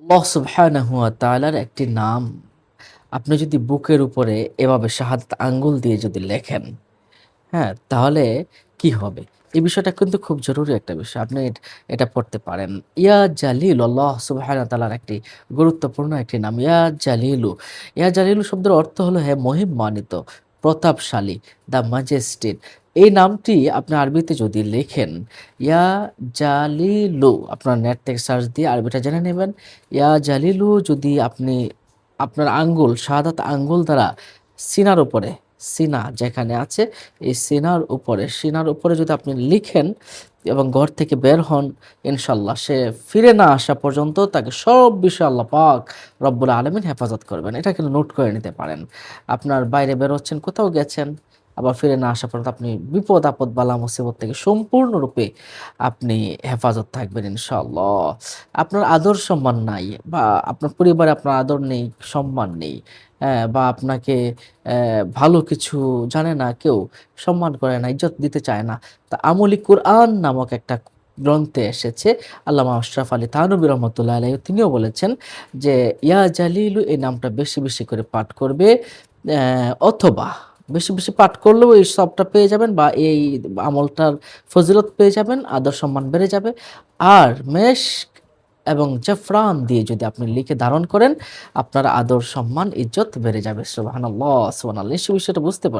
আল্লাহ সুবহানাহু ওয়া তাআলার একটি নাম আপনি যদি বুকের উপরে এভাবে শাহাদাত আঙ্গুল দিয়ে যদি লেখেন, হ্যাঁ? তাহলে কি হবে? এই বিষয়টা কিন্তু খুব জরুরি একটা বিষয়। আপনি এটা পড়তে পারেন। ইয়া জালিল আল্লাহ সুবহানাহু তালার একটি গুরুত্বপূর্ণ একটি নাম। ইয়া জালিলু। ইয়া জালিলু শব্দের অর্থ হলো হে মহিমান্বিত, প্রতাপশালী, দ্য ম্যাজেস্টিড। এই নামটি আপনি আরবিতে যদি লেখেন, ইয়া জালিলু আপনার নেট থেকে সার্চ দিয়ে আরবিটা জেনে নেবেন। ইয়া জালিলু যদি আপনি আপনার আঙ্গুল সাদাত আঙ্গুল দ্বারা সিনার উপরে, সিনা যেখানে আছে এই সিনার উপরে, সিনার উপরে যদি আপনি লিখেন এবং ঘর থেকে বের হন ইনশাল্লাহ সে ফিরে না আসা পর্যন্ত তাকে সব বিষয়ে আল্লাহ পাক রব্বুল আলামিন হেফাজত করবেন। এটা কিন্তু নোট করে নিতে পারেন। আপনার বাইরে বের হচ্ছেন, কোথাও গেছেন, আবার ফিরে না আসা পর্যন্ত আপনি বিপদ আপদ বালা মুসিবত থেকে সম্পূর্ণরূপে আপনি হেফাজত থাকবেন ইনশাআল্লাহ। আপনার আদর সম্মান নাই বা আপনার পরিবারে আপনার আদর নেই, সম্মান নেই, হ্যাঁ? বা আপনাকে ভালো কিছু জানে না কেউ, সম্মান করে না, ইজ্জত দিতে চায় না। তা আমলি কুরআন নামক একটা গ্রন্থে এসেছে আল্লামা আশরাফ আলী থানভী রহমতুল্লাহ আলাই তিনিও বলেছেন যে, ইয়া জালিলু এই নামটা বেশি, বেশি করে পাঠ করবে অথবা বেশি, বেশি পাঠ করলেও এই সবটা পেয়ে যাবেন বা এই আমলটার ফজিলত পেয়ে যাবেন, আদর সম্মান বেড়ে যাবে। আর মেষ এবং জাফরান দিয়ে যদি আপনি লিখে ধারণ করেন, আপনার আদর সম্মান ইজ্জত বেড়ে যাবে। সোহান আল্লাহ নিশ্চয়ই বিষয়টা বুঝতে পার